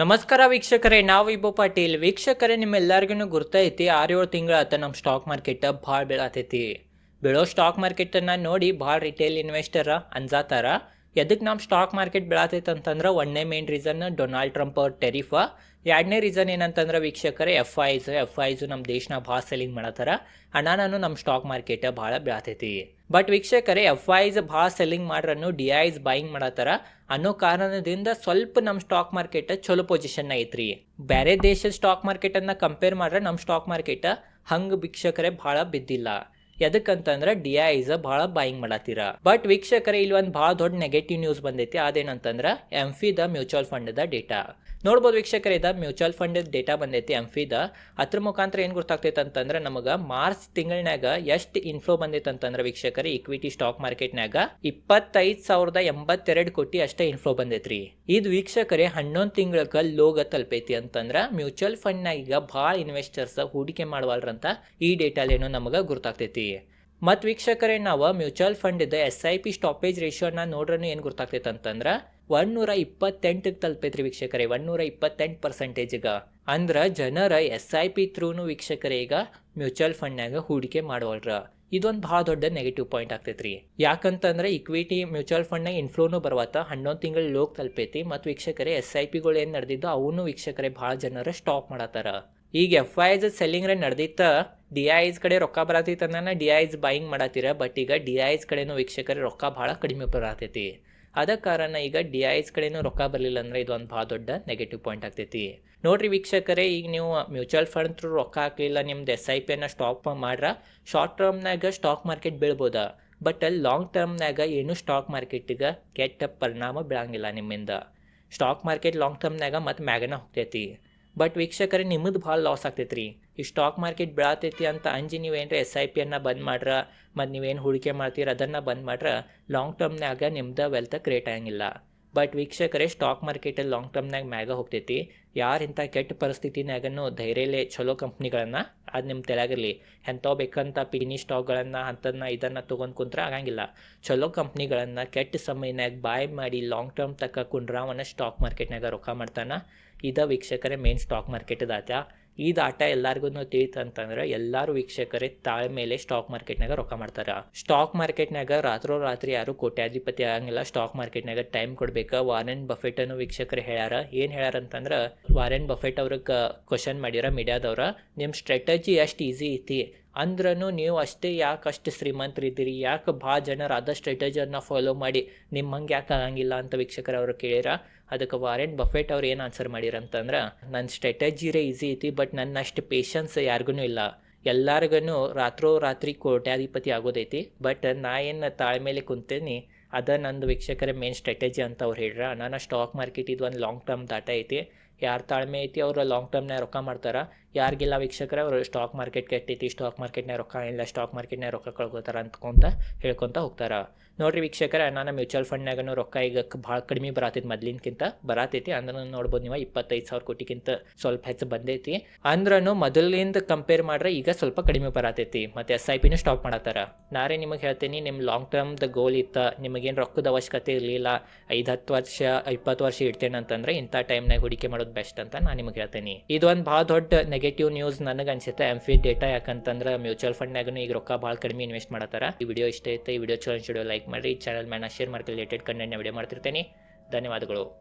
ನಮಸ್ಕಾರ ವೀಕ್ಷಕರೇ, ನಾವು ಇಬ್ಬ ಪಾಟೀಲ್ ವೀಕ್ಷಕರೇ, ನಿಮ್ಮೆಲ್ಲರಿಗೂ ಗುರ್ತೈತಿ ಆರು ಏಳು ತಿಂಗಳ ಆತ ನಮ್ಮ ಸ್ಟಾಕ್ ಮಾರ್ಕೆಟ್ ಭಾಳ ಬೀಳತೈತಿ. ಬೆಳೋ ಸ್ಟಾಕ್ ಮಾರ್ಕೆಟನ್ನು ನೋಡಿ ಭಾಳ ರಿಟೇಲ್ ಇನ್ವೆಸ್ಟರ್ ಅಂಜಾತಾರ. ಎದಕ್ಕೆ ನಮ್ಮ ಸ್ಟಾಕ್ ಮಾರ್ಕೆಟ್ ಬೀಳತೈತೆ ಅಂತಂದ್ರೆ ಒಂದೇ ಮೇನ್ ರೀಸನ್ ಡೊನಾಲ್ಡ್ ಟ್ರಂಪ್ ಅವ್ರ ಟೆರಿಫ ಎರಡನೇ ರೀಸನ್ ಏನಂತಂದ್ರೆ ವೀಕ್ಷಕರೇ ಎಫ್ ಐಸ್ ಎಫ್ ಐಸ್ ನಮ್ಮ ದೇಶನ ಭಾಳ ಸೆಲಿಂಗ್ ಮಾಡತ್ತಾರ. ನಾನು ನಮ್ಮ ಸ್ಟಾಕ್ ಮಾರ್ಕೆಟ್ ಭಾಳ ಬೆಳತೈತಿ. ಬಟ್ ವೀಕ್ಷಕರೇ ಎಫ್ ಐಸ್ ಭಾಳ ಸೆಲ್ಲಿಂಗ್ ಮಾಡ್ರನ್ನು ಡಿ ಐಸ್ ಬೈಯಿಂಗ್ ಮಾಡತ್ತಾರ. ಅನ್ನೋ ಕಾರಣದಿಂದ ಸ್ವಲ್ಪ ನಮ್ಮ ಸ್ಟಾಕ್ ಮಾರ್ಕೆಟ್ ಚಲೋ ಪೊಸಿಷನ್ ಐತ್ರಿ. ಬೇರೆ ದೇಶದ ಸ್ಟಾಕ್ ಮಾರ್ಕೆಟನ್ನು ಕಂಪೇರ್ ಮಾಡ್ರೆ ನಮ್ಮ ಸ್ಟಾಕ್ ಮಾರ್ಕೆಟ್ ಹಂಗೆ ವೀಕ್ಷಕರೇ ಭಾಳ ಬಿದ್ದಿಲ್ಲ. ಎದಕ್ಕಂತಂದ್ರೆ ಡಿ ಐಸ್ ಬಹಳ ಬಾಯಿಂಗ್ ಮಾಡತ್ತೀರ ಬಟ್ ವೀಕ್ಷಕರೇ, ಇಲ್ಲಿ ಒಂದು ಬಹಳ ದೊಡ್ಡ ನೆಗೆಟಿವ್ ನ್ಯೂಸ್ ಬಂದೈತಿ. ಅದೇನಂತಂದ್ರೆ the mutual fund the data ನೋಡ್ಬೋದು ವೀಕ್ಷಕರೇ, ಇದ ಮ್ಯೂಚುವಲ್ ಫಂಡ್ ಡೇಟಾ ಬಂದೈತಿ ಎಂಫಿದ ಅದ್ರ ಮುಖಾಂತರ ಏನು ಗೊತ್ತಾಗ್ತೈತೆ ಅಂತಂದ್ರೆ ನಮಗ ಮಾರ್ಚ್ ತಿಂಗಳನ್ಯಾಗ ಎಷ್ಟು ಇನ್ಫ್ಲೋ ಬಂದೈತೆ ಅಂತಂದ್ರೆ ವೀಕ್ಷಕರ ಇಕ್ವಿಟಿ ಸ್ಟಾಕ್ ಮಾರ್ಕೆಟ್ನಾಗ ಇಪ್ಪತ್ತೈದು ಸಾವಿರದ ಎಂಬತ್ತೆರಡು ಕೋಟಿ ಅಷ್ಟೇ ಇನ್ಫ್ಲೋ ಬಂದೈತ್ರಿ. ಇದು ವೀಕ್ಷಕರೇ, ಹನ್ನೊಂದು ತಿಂಗಳಕ ಲೋಗ ತಲುಪೈತಿ ಅಂತಂದ್ರೆ ಮ್ಯೂಚುವಲ್ ಫಂಡ್ನಾಗ ಈಗ ಭಾಳ ಇನ್ವೆಸ್ಟರ್ಸ್ ಹೂಡಿಕೆ ಮಾಡವಲ್ರಂತ ಈ ಡೇಟಾಲೇನು ನಮಗೆ ಗುರ್ತಾಗ್ತೈತಿ ಮತ್ತು ವೀಕ್ಷಕರೇ, ನಾವು ಮ್ಯೂಚುವಲ್ ಫಂಡ್ ಇದೆ ಎಸ್ ಐ ಪಿ ಸ್ಟಾಪೇಜ್ ರೇಷಿಯೋನ ನೋಡ್ರೂ ಏನು ಗೊತ್ತಾಗ್ತೈತೆ ಅಂತಂದ್ರೆ ಒನ್ನೂರ ಇಪ್ಪತ್ತೆಂಟಿಗೆ ತಲುಪೈತ್ರಿ ವೀಕ್ಷಕರೇ ಒನ್ನೂರ ಇಪ್ಪತ್ತೆಂಟು ಪರ್ಸೆಂಟೇಜ್ಗ ಅಂದ್ರೆ ಜನರ ಎಸ್ ಐ ಪಿ ಥ್ರೂನು ವೀಕ್ಷಕರೇ ಈಗ ಮ್ಯೂಚುವಲ್ ಫಂಡ್ನಾಗ ಹೂಡಿಕೆ ಮಾಡೋಲ್ರ ಇದೊಂದು ಭಾಳ ದೊಡ್ಡ ನೆಗೆಟಿವ್ ಪಾಯಿಂಟ್ ಆಗ್ತೈತ್ರಿ. ಯಾಕಂತಂದ್ರೆ ಇಕ್ವಿಟಿ ಮ್ಯೂಚುವಲ್ ಫಂಡ್ನಾಗ ಇನ್ಫ್ಲೋನು ಬರುವತ್ತ ಹನ್ನೊಂದು ತಿಂಗಳು ಲೋಕ್ ತಲುಪೈತಿ, ಮತ್ತು ವೀಕ್ಷಕರೇ ಎಸ್ ಐ ಪಿಗಳು ಏನು ನಡೆದಿದ್ದು, ಅವನು ವೀಕ್ಷಕರೇ ಭಾಳ ಜನರ ಸ್ಟಾಪ್ ಮಾಡತ್ತಾರ. ಈಗ ಎಫ್ ಐಸ್ ಸೆಲ್ಲಿಂಗ್ ರೇ ನಡೆದಿತ್ತ ಡಿ ಐಸ್ ಕಡೆ ರೊಕ್ಕ ಬರತೈತೆ ಅಂದ್ರೆ ಡಿ ಐಸ್ ಬೈಯಿಂಗ್ ಮಾಡತ್ತೀರ ಬಟ್ ಈಗ ಡಿ ಐಸ್ ಕಡೆನೂ ವೀಕ್ಷಕರೇ ರೊಕ್ಕ ಭಾಳ ಕಡಿಮೆ ಬರತೈತಿ. ಅದ ಕಾರಣ ಈಗ ಡಿ ಐಸ್ ಕಡೆನೂ ರೊಕ್ಕ ಬರಲಿಲ್ಲ ಅಂದ್ರೆ ಇದು ಒಂದು ಭಾಳ ದೊಡ್ಡ ನೆಗೆಟಿವ್ ಪಾಯಿಂಟ್ ಆಗ್ತೈತಿ. ನೋಡ್ರಿ ವೀಕ್ಷಕರೇ, ಈಗ ನೀವು ಮ್ಯೂಚುವಲ್ ಫಂಡ್ ಥ್ರೂ ರೊಕ್ಕ ಹಾಕಲಿಲ್ಲ, ನಿಮ್ದು ಎಸ್ ಐ ಪಿಯನ್ನು ಸ್ಟಾಪ್ ಮಾಡ್ರ ಶಾರ್ಟ್ ಟರ್ಮ್ನಾಗ ಸ್ಟಾಕ್ ಮಾರ್ಕೆಟ್ ಬೀಳ್ಬೋದ ಬಟ್ ಅಲ್ಲಿ ಲಾಂಗ್ ಟರ್ಮ್ನಾಗ ಏನು ಸ್ಟಾಕ್ ಮಾರ್ಕೆಟಿಗೆ ಕೆಟ್ಟ ಪರಿಣಾಮ ಬೀಳಂಗಿಲ್ಲ ನಿಮ್ಮಿಂದ. ಸ್ಟಾಕ್ ಮಾರ್ಕೆಟ್ ಲಾಂಗ್ ಟರ್ಮ್ನಾಗ ಮತ್ತು ಮ್ಯಾಗನ ಹೋಗ್ತೈತಿ. ಬಟ್ ವೀಕ್ಷಕರೇ, ನಿಮ್ಮದು ಭಾಳ ಲಾಸ್ ಆಗ್ತೈತೆ ರೀ ಈ ಸ್ಟಾಕ್ ಮಾರ್ಕೆಟ್ ಬೀಳತೈತಿ ಅಂತ ಅಂಜಿ ನೀವೇನರ ಎಸ್ ಐ ಪಿಯನ್ನು ಬಂದ್ ಮಾಡ್ರ, ಮತ್ತು ನೀವೇನು ಹೂಡಿಕೆ ಮಾಡ್ತೀರ ಅದನ್ನು ಬಂದ್ ಮಾಡ್ರ ಲಾಂಗ್ ಟರ್ಮ್ನಾಗ ನಿಮ್ದು ವೆಲ್ತ್ ಕ್ರಿಯೇಟ್ ಆಗಂಗಿಲ್ಲ. ಬಟ್ ವೀಕ್ಷಕರೇ ಸ್ಟಾಕ್ ಮಾರ್ಕೆಟಲ್ಲಿ ಲಾಂಗ್ ಟರ್ಮ್ನಾಗ ಮ್ಯಾಗ ಹೋಗ್ತೈತಿ. ಯಾರು ಇಂಥ ಕೆಟ್ಟ ಪರಿಸ್ಥಿತಿನಾಗನು ಧೈರ್ಯಲೇ ಚಲೋ ಕಂಪ್ನಿಗಳನ್ನು ಅದು ನಿಮ್ಮ ತೆಲಾಗಿರಲಿ ಎಂಥವು ಬೇಕಂತ ಪಿನಿ ಸ್ಟಾಕ್ಗಳನ್ನು ಅಂಥದನ್ನ ಇದನ್ನು ತೊಗೊಂಡು ಕುಂತ್ರೆ ಆಗಂಗಿಲ್ಲ. ಚಲೋ ಕಂಪ್ನಿಗಳನ್ನು ಕೆಟ್ಟ ಸಮಯನಾಗ ಬಾಯ್ ಮಾಡಿ ಲಾಂಗ್ ಟರ್ಮ್ ತಕ್ಕ ಕುಂಡ್ರಾವನ್ನ ಸ್ಟಾಕ್ ಮಾರ್ಕೆಟ್ನಾಗ ರೊಕ್ಕ ಮಾಡ್ತಾನೆ. ಇದ ವೀಕ್ಷಕರೇ ಮೇನ್ ಸ್ಟಾಕ್ ಮಾರ್ಕೆಟ್ ಆಟ ಈ ಆಟ ಎಲ್ಲರಿಗೂ ತಿಳಿತಂತಂದ್ರೆ ಎಲ್ಲರೂ ವೀಕ್ಷಕರೇ ತಾಳ್ಮೇಲೆ ಸ್ಟಾಕ್ ಮಾರ್ಕೆಟ್ನಾಗ ರೊಕ್ಕ ಮಾಡ್ತಾರ. ಸ್ಟಾಕ್ ಮಾರ್ಕೆಟ್ನಾಗ ರಾತ್ರೋ ರಾತ್ರಿ ಯಾರು ಕೋಟ್ಯಾಧಿಪತಿ ಆಗಂಗಿಲ್ಲ. ಸ್ಟಾಕ್ ಮಾರ್ಕೆಟ್ನಾಗ ಟೈಮ್ ಕೊಡ್ಬೇಕು. ವಾರೆನ್ ಬಫೆಟ್ ಅನ್ನು ವೀಕ್ಷಕರು ಹೇಳ್ಯಾರ. ಏನು ಹೇಳ್ಯಾರ ಅಂತಂದ್ರೆ ವಾರೆನ್ ಬಫೆಟ್ ಅವ್ರಿಗೆ ಕ್ವಶನ್ ಮಾಡ್ಯಾರ ಮೀಡಿಯಾದವ್ರ ನಿಮ್ ಸ್ಟ್ರಾಟಜಿ ಎಷ್ಟು ಈಸಿ ಐತಿ? ಅಂದ್ರೂ ನೀವು ಅಷ್ಟೇ ಯಾಕೆ ಅಷ್ಟು ಶ್ರೀಮಂತರಿದ್ದೀರಿ ಯಾಕೆ ಭಾಳ ಜನರು ಅದ ಸ್ಟ್ರೆಟಜರ್ನ ಫಾಲೋ ಮಾಡಿ? ನಿಮ್ಮ ಹಂಗೆ ಯಾಕೆ ಆಗಂಗಿಲ್ಲ ಅಂತ ವೀಕ್ಷಕರು ಅವರು ಕೇಳಿರ? ಅದಕ್ಕೆ ವಾರೆನ್ ಬಫೆಟ್ ಅವ್ರು ಏನು ಆನ್ಸರ್ ಮಾಡಿರಂತಂದ್ರೆ ನನ್ನ ಸ್ಟ್ರೆಟಜಿರೇ ಈಸಿ ಐತಿ ಬಟ್ ನನ್ನ ಅಷ್ಟು ಪೇಷನ್ಸ್ ಯಾರಿಗೂ ಇಲ್ಲ. ಎಲ್ಲರಿಗೂ ರಾತ್ರೋ ರಾತ್ರಿ ಕೋಟ್ಯಾಧಿಪತಿ ಆಗೋದೈತಿ ಬಟ್ ನಾ ಏನು ತಾಳ್ಮೇಲೆ ಕುಂತೇನಿ, ಅದ ನಂದು ವೀಕ್ಷಕರ ಮೇನ್ ಸ್ಟ್ರಾಟಜಿ ಅಂತ ಅವ್ರು ಹೇಳ್ರ. ನಾನು ಸ್ಟಾಕ್ ಮಾರ್ಕೆಟ್ ಇದು ಒಂದು ಲಾಂಗ್ ಟರ್ಮ್ ದಾಟ ಐತಿ. ಯಾರು ತಾಳ್ಮೆ ಐತಿ ಅವರು ಲಾಂಗ್ ಟರ್ಮ್ನಾಗ ರೊಕ್ಕ ಮಾಡ್ತಾರೆ. ಯಾರಿಗೆಲ್ಲ ವೀಕ್ಷಕರ, ಅವರು ಸ್ಟಾಕ್ ಮಾರ್ಕೆಟ್ ಕೆಟ್ಟೈತಿ ಸ್ಟಾಕ್ ಮಾರ್ಕೆಟ್ನಾಗ ರೊಕ್ಕ ಇಲ್ಲ ಸ್ಟಾಕ್ ಮಾರ್ಕೆಟ್ನಾಗ ರೊಕ್ಕ ಕಳ್ಕೊತಾರ ಅಂದ್ಕೊಂತ ಹೇಳ್ಕೊತ ಹೋಗ್ತಾರ. ನೋಡ್ರಿ ವೀಕ್ಷಕರ ನಾನು ಮ್ಯೂಚುವಲ್ ಫಂಡ್ನಾಗನು ರೊಕ್ಕ ಈಗ ಭಾಳ ಕಡಿಮೆ ಬರತೈತಿ ಮೊದ್ಲಿನಕ್ಕಿಂತ ಬರತೈತಿ. ಅಂದ್ರೆ ನೋಡ್ಬೋದು ನೀವು ಇಪ್ಪತ್ತೈದು ಸಾವಿರ ಕೋಟಿಗಿಂತ ಸ್ವಲ್ಪ ಹೆಚ್ಚು ಬಂದೈತಿ. ಅಂದ್ರೂ ಮೊದಲಿಂದ ಕಂಪೇರ್ ಮಾಡ್ರೆ ಈಗ ಸ್ವಲ್ಪ ಕಡಿಮೆ ಬರತೈತಿ. ಮತ್ತು ಎಸ್ ಐ ಪಿನೂ ಸ್ಟಾಪ್ ಮಾಡತ್ತಾರ. ನಾರೇ ನಿಮಗೆ ಹೇಳ್ತೀನಿ ನಿಮ್ಮ ಲಾಂಗ್ ಟರ್ಮ್ದ ಗೋಲ್ ಇತ್ತ, ನಿಮಗೇನು ರೊಕ್ಕದ ಅವಶ್ಯಕತೆ ಇರಲಿಲ್ಲ, ಐದು ಹತ್ತು ವರ್ಷ, ಇಪ್ಪತ್ತು ವರ್ಷ ಇಡ್ತೇನೆ ಅಂತಂದ್ರೆ ಇಂಥ ಟೈಮ್ನಾಗ ಹೂಡಿಕೆ ಮಾಡೋದು ಬೆಸ್ಟ್ ಅಂತ ನಾನು ನಿಮ್ಗೆ ಹೇಳ್ತೀನಿ. ಇದೊಂದು ಭಾಳ ದೊಡ್ಡ ನೆಗೆಟಿವ್ ನ್ಯೂಸ್ ನನಗೆ ಅನ್ಸುತ್ತೆ. ಎಂಫಿ ಡೇಟಾ ಯಾಕಂತಂದ್ರೆ ಮ್ಯೂಚುವಲ್ ಫಂಡ್ನಾಗೂ ಈಗ ರೊಕ್ಕ ಭಾಳ ಕಡಿಮೆ ಇನ್ವೆಸ್ಟ್ ಮಾಡತ್ತಾರ. ಈ ವಿಡಿಯೋ ಇಷ್ಟ ಐತೆ, ಈ ವಿಡಿಯೋ ಚಲೋ ವಿಡಿಯೋ ಲೈಕ್ ಮಾಡಿ ಚಾನಲ್ ಮ್ಯಾನ ಶೇರ್ ಮಾಡ್ಕೊಳ್ಳಿ ರಿಲೇಟೆಡ್ ಕಂಟೆಂಟ್ ವಿಡಿಯೋ ಮಾಡ್ತಿರ್ತೀನಿ. ಧನ್ಯವಾದಗಳು.